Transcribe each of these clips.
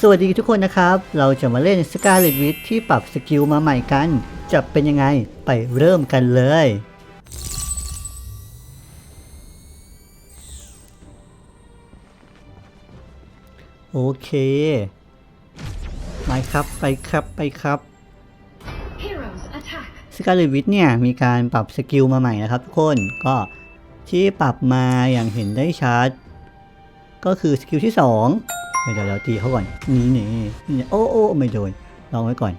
สวัสดีทุกคนนะครับ เราจะมาเล่น Scarlet Witch ที่ปรับสกิลมาใหม่กัน จะเป็นยังไงไปเริ่มกันเลย อเคไปครับไปครับไปครับ Heroes attack! Scarlet Witch เนี่ยมีการปรับสกิลมาใหม่นะครับทุกคนก็ที่ปรับมาอย่างเห็นได้ชัดก็คือสกิลที่2เดี๋ยวเราตีเขาก่อนนี่นี่นี่โอ้โอ้ไม่โดนลองไว้ก่อน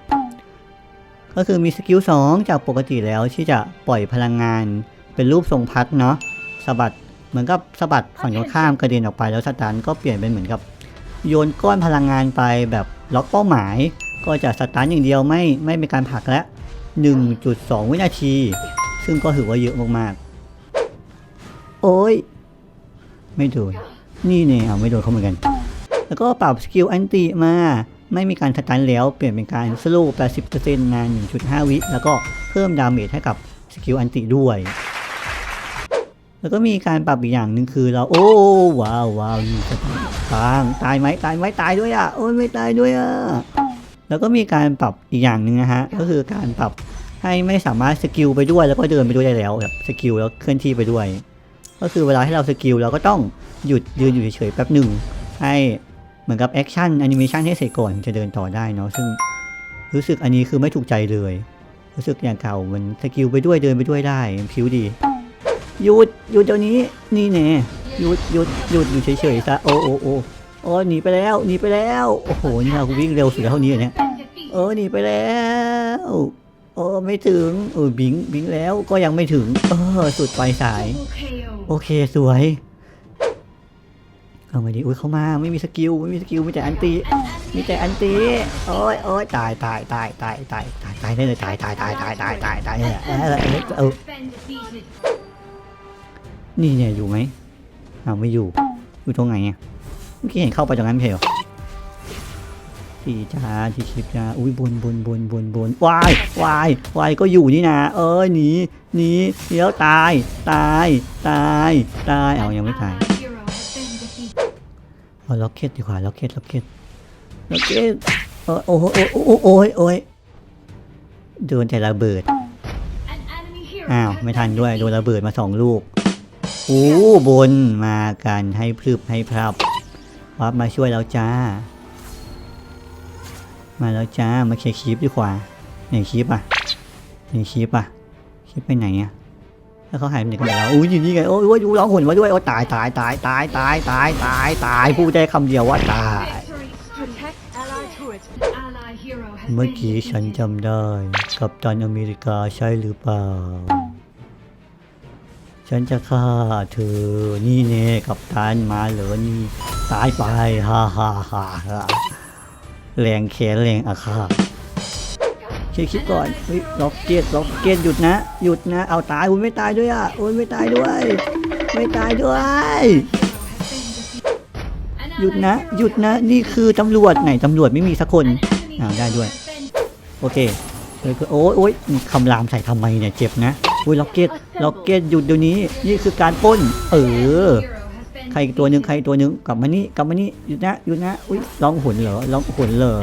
ก็คือมีสกิล2จากปกติแล้วที่จะปล่อยพลังงานเป็นรูปทรงพัดเนาะสะบัดเหมือนกับสะบัดฝั่งตรงข้ามกระเด็นออกไปแล้วสตาร์นก็เปลี่ยนเป็นเหมือนกับ โยนก้อนพลังงานไปแบบล็อกเป้าหมาย ก็จะสตาร์นอย่างเดียวไม่ไม่เป็นการผลักแล้ว1.2 วินาที ซึ่งก็ถือว่าเยอะมากๆ โอ้ย ไม่โดนนี่เนี่ยเอาไม่โดนเขาเหมือนกัน แล้วก็ปรับสกิลอันติมา ไม่มีการสตันแล้ว เปลี่ยนเป็นการสโลว์80%นาน 1.5 วิ แล้วก็เพิ่มดาเมจให้กับสกิลอันติด้วย แล้วก็มีการปรับอีกอย่างหนึ่งคือเราโอ้ว้าวว้าวนี่สตันตางตายไหมตายไหมตายด้วยอะโอ้ยไม่ตายด้วยอะแล้วก็มีการปรับอีกอย่างหนึ่งนะฮะก็คือการปรับให้ไม่สามารถสกิลไปด้วยแล้วก็เดินไปด้วยได้แล้วแบบสกิลแล้วเคลื่อนที่ไปด้วย ก็คือเวลาให้เราสกิลเราก็ต้องหยุดยืนอยู่เฉยๆแป๊บหนึ่งให้เหมือนกับแอคชั่นแอนิเมชันให้เสร็จก่อนจะเดินต่อได้เนาะซึ่งรู้สึกอันนี้คือไม่ถูกใจเลย รู้สึกอย่างเก่ามันสกิลไปด้วยเดินไปด้วยได้ผิวดี หยุดหยุดเดี๋ยวนี้นี่แน่หยุดหยุดหยุดอยู่เฉยๆซะโอ้โอ้โอ้โอ้หนีไปแล้วหนีไปแล้วโอ้โหนี่เราวิ่งเร็วสุดแล้วเท่านี้เนี่ยเออหนีไปแล้วโอ้ไม่ถึงเออบิงบิงแล้วก็ยังไม่ถึง เออสุดปลายสาย โอเคสวยเอามาดิอุ้ยเข้ามาไม่มีสกิลไม่มีสกิลมีแต่อันตีมีแต่อันตีโอ้ยโอ้ยตายตายตายตายตายตายตายได้เลยตายตายตายตายตายตายตายเนี่ยเออ นี่เนี่ยอยู่ไหมอ้าวไม่อยู่ อยู่ตรงไหนอะเมื่อกี้เห็นเข้าไปตรงนั้นไม่เหรอทีจ้าทีคลิปจ้าอุ้ยบนบนบนบนบนวายวายวายก็อยู่นี่นะเอ้ยหนีหนีเดี๋ยวตาย ตายตายตายเอายังไม่ตายเอาล็อกเก็ตดีกว่าล็อกเก็ตล็อกเก็ตล็อกเก็ตเออโอ้โหโอ้โหโอ้ยโอ้ยโดนแต่ระเบิดอ้าวไม่ทันด้วยโดนระเบิดมาสองลูก โอ้บนมากันให้พรึบให้พรับวับมาช่วยเราจ้า มาแล้วจ้ามาเคลียร์คลิปดีกว่าไหนคลิปอะไหนคลิปอะคลิปไปไหนอะแล้วเขาหายไปไหนกันแล้วอุ้ยอยู่นี่ไงโอ้ยโอ้ยร้องหุ่นมาด้วยโอ้ตายตายตายตายตายตายตายตายพูดได้คำเดียวว่าตาย เมื่อกี้ฉันจำได้ กับตันอเมริกาใช่หรือเปล่า ฉันจะฆ่าเธอ นี่เน่กับตันมาเหรอนี่ ตายไปฮ่าฮ่าฮ่าฮ่าแรงแขนแรงอาฆาตคิดคิดก่อนเฮ้ยล็อกเก็ตล็อกเก็ตหยุดนะ หยุดนะ เอาตายอุ้ยไม่ตายด้วยอะอุ้ยไม่ตายด้วย ไม่ตายด้วย หยุดนะ หยุดนะ นี่คือตำรวจไหนตำรวจไม่มีสักคน An enemy À, ra hero đuôi. has been โอเคเลยคือโอ้ยโอ้ยคำรามใส่ทำไมเนี่ยเจ็บนะ อุ้ยล็อกเก็ตล็อกเก็ตหยุดเดี๋ยวนี้ นี่คือการป้น เออ ใครตัวหนึ่งใครตัวหนึ่งกลับมานี่กลับมานี่หยุดนะหยุดนะอุ้ยร้องหุนเหรอร้องหุนเหรอ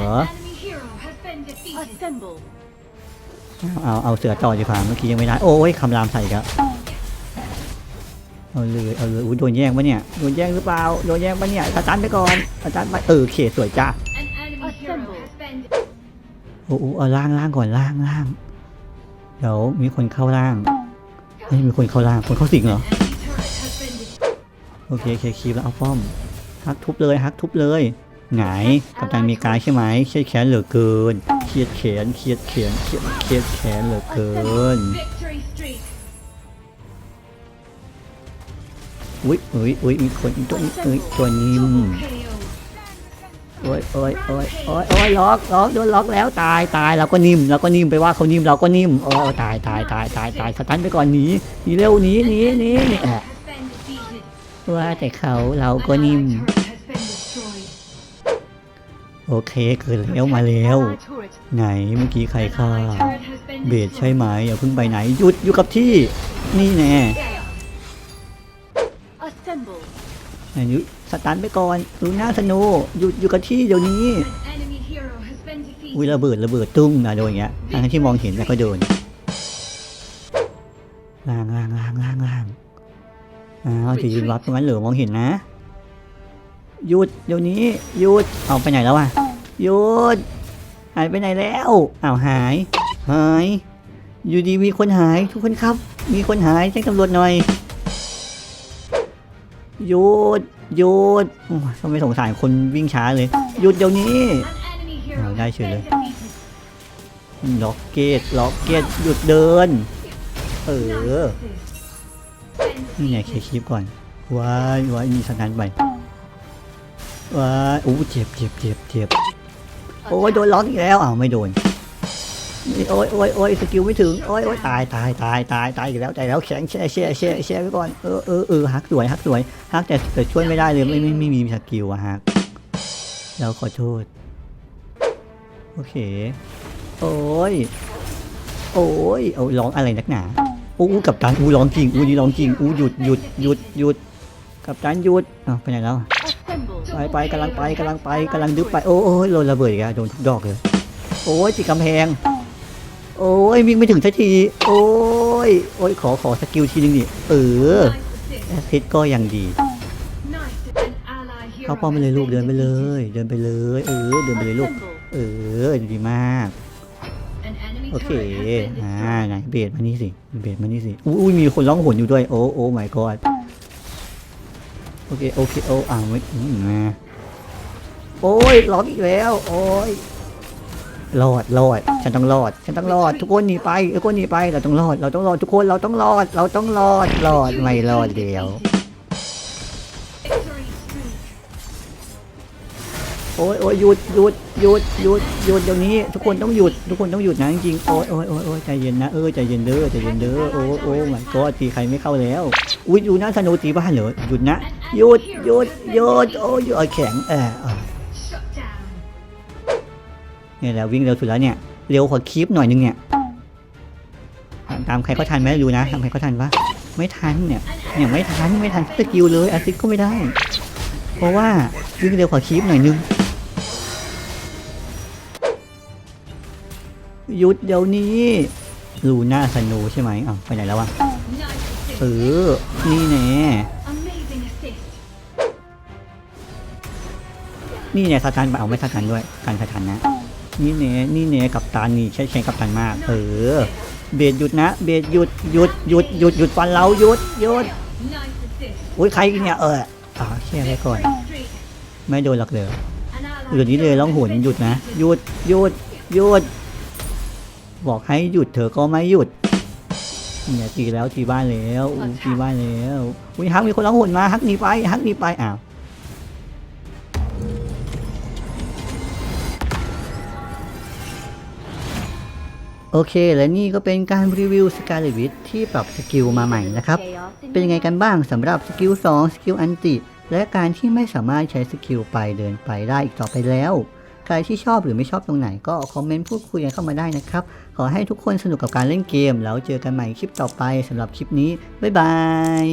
เอาเอาเสือต่อดีกว่าเมื่อกี้ยังไม่ได้โอ้ยคำรามใส่อีกันเอาเลยเอาเลยอุ้ยโดนแย่งปะเนี่ยโดนแย่งหรือเปล่าโดนแย่งปะเนี่ยอาจารย์ไปก่อนอาจารย์ไปเออเขตสวยจ้าโอ้โหเอาล่างล่างก่อนล่างล่าง เดี๋ยวมีคนเข้าล่างเฮ้ยมีคนเข้าล่าง คนเข้าสิงเหรอ โอเคเคคีบแล้วเอาป้อม ฮักทุบเลยฮักทุบเลยไหนกับตันมีกายใช่ไหมเครียดแขนเหลือเกินเครียดแขนเครียดแขนเครียดเครียดแขนเหลือเกินอุ้ยอุ้ยอุ้ยมีคนอีกตัวนี้เอ้ยตัวนิ่ม โอ้ยโอ้ยโอ้ยโอ้ยโอ้ยล็อกล็อกโดนล็อกแล้วตายตายเราก็นิ่มเราก็นิ่มไปว่าเขานิ่มเราก็นิ่มโอ้ยตายตายตายตายตายสตันไปก่อนหนีหนีเร็วหนีหนีหนีนี่แอะ Has been defeated. ว่าแต่เขาเรา An ก็นิ่ม ally turret has been destroyed. โอเคเกิดแล้วมาแล้ว Allied turret. ไหนเมื่อกี้ใครฆ่า Allied turret has been เบสใช่ destroyed. ไหมอย่าเพิ่งไปไหนหยุดอยู่กับที่ นี่แน่ Assemble. อันนี้ สตันไปก่อนดูหน้าสโนว์หยุดอยู่กับที่เดี๋ยวนี้ อุ้ยระเบิดระเบิดตุ้งนะโดนอย่างเงี้ยทั้งที่มองเห็นแล้วก็โดนล่างล่างล่างล่างล่างอ้าวจะยืนรับตรงนั้นเหรือมองเห็นนะ หยุดเดี๋ยวนี้หยุดเอาไปไหนแล้วอะหยุดหายไปไหนแล้วอ้าวหาย หาย อยู่ดีมีคนหายทุกคนครับ มีคนหายแจ้งตำรวจหน่อยหยุด หยุดทำไมสงสารคนวิ่งช้าเลยหยุดเดี๋ยวนี้ An enemy hero Oh, has nice been rồi. defeated. ล็อกเกตล็อกเกตหยุดเดิน เออ นี่ไงเค defeated. คลิปก่อนว้ายว้ายมีสนันไปว้ายโอ้เจ็บเจ็บเจ็บเจ็บโอ้ยโดนล็อกอีกแล้วอ้าวไม่โดน โอ้ยโอ้ยโอ้ยสกิลไม่ถึงโอ้ยโอ้ยตายตายตายตายตายอีกแล้วตายแล้วแข็งแช่แช่แช่แช่ไว้ก่อนเออเออเออฮักสวยฮักสวยฮักแต่แต่ช่วยไม่ได้เลยไม่ไม่ไม่มีสกิลอะฮักเราขอโทษโอเค โอ้ยโอ้ยเอาร้องอะไรนักหนาอู้กับตันอู้ร้องจริงอู้นี่ร้องจริงอู้หยุดหยุดหยุดหยุดกับตันหยุดอ้าวไปไหนแล้วไปไปกำลังไปกำลังไปกำลังดึบไปโอ้โอ้ยโดนระเบิดอีกแล้วโดนทุกดอกเลยโอ้ยจิกกำแพง โอ้ยวิ่งไม่ถึงสักที โอ้ย โอ้ยขอขอสกิลทีนึงดิเออแอสซิดก็ยังดี เข้าป้อมไปเลยลูกเดินไปเลย เดินไปเลย เออ เดินไปเลยลูก เออดีมาก โอเค อ่าไหนเบสมานี่สิ เบสมานี่สิ อุ้ยมีคนร้องหนอยู่ด้วย โอ้โอ้ my god โอเค โอเค โอ้อ่าไม่อืมมาโอ้ยร้องอีกแล้ว โอ้ย รอดรอด ฉันต้องรอด ฉันต้องรอด ทุกคนหนีไปทุกคนหนีไป เราต้องรอด เราต้องรอด ทุกคน เราต้องรอด เราต้องรอด รอด ไม่รอดเดียว Victory streak. โอ้ยโอ้ยหยุดหยุดหยุดหยุดหยุดเดี๋ยวนี้ ทุกคนต้องหยุด ทุกคนต้องหยุดนะจริงๆโอ้ยโอ้ยโอ้ยโอ้ยใจเย็นนะ เออ ใจเย็นเด้อ ใจเย็นเด้อ โอ้ยโอ้ยมันก็ตีใครไม่เข้าแล้ว อุ้ยอยู่หน้าสนุตีบ้านเหรอหยุดนะ หยุด หยุด หยุด โอ้ยหยุดแข็งเออ เนี่ยแหละวิ่งเร็วสุดแล้วเนี่ยเร็วกว่าคลิปหน่อยนึงเนี่ยตามใครเขาทันไหมดูนะตามใครเขาทันปะไม่ทันเนี่ยเนี่ยไม่ทันไม่ทันสกิลเลยอาซิสก็ไม่ได้ เพราะว่าวิ่งเร็วกว่าคลิปหน่อยนึงหยุดเดี๋ยวนี้ลูน่าสนว์ใช่ไหมอ้าวไปไหนแล้ววะเออนี่แน่ Amazing assist. นี่แน่สตันไปเอาไม่สตันด้วยการสตันนะ นี่แน่นี่แน่กับตันนี่ใช้ใช้กับตันมาก เออ เบสหยุดนะ เบสหยุดหยุดหยุดหยุดหยุดฟันเราหยุดหยุดอุ้ยใครเนี่ยเอออ่าแช่ไว้ก่อน ไม่โดนหรอกเลย An ally เดี๋ยวนี้เลยร้อง has โหนหยุดนะหยุดหยุดหยุดบอกให้หยุดเธอก็ไม่หยุดเนี่ยตีแล้วตีบ้านแล้วตีบ้านแล้วอุ้ยฮักมีคนร้องโหนมาฮักหนีไปฮักหนีไปอ้าว โอเค และนี่ก็เป็นการรีวิวสกาเลวิทที่ปรับสกิลมาใหม่นะครับ Chaos in เป็นยังไง your กันบ้างสำหรับสกิล 2 สกิลอันติ และการที่ไม่สามารถใช้สกิลไปเดินไปได้อีกต่อไปแล้ว ใครที่ชอบหรือไม่ชอบตรงไหนก็คอมเมนต์พูดคุยกันเข้ามาได้นะครับ ขอให้ทุกคนสนุกกับการเล่นเกม แล้วเจอกันใหม่คลิปต่อไปสำหรับคลิปนี้ บ๊ายบาย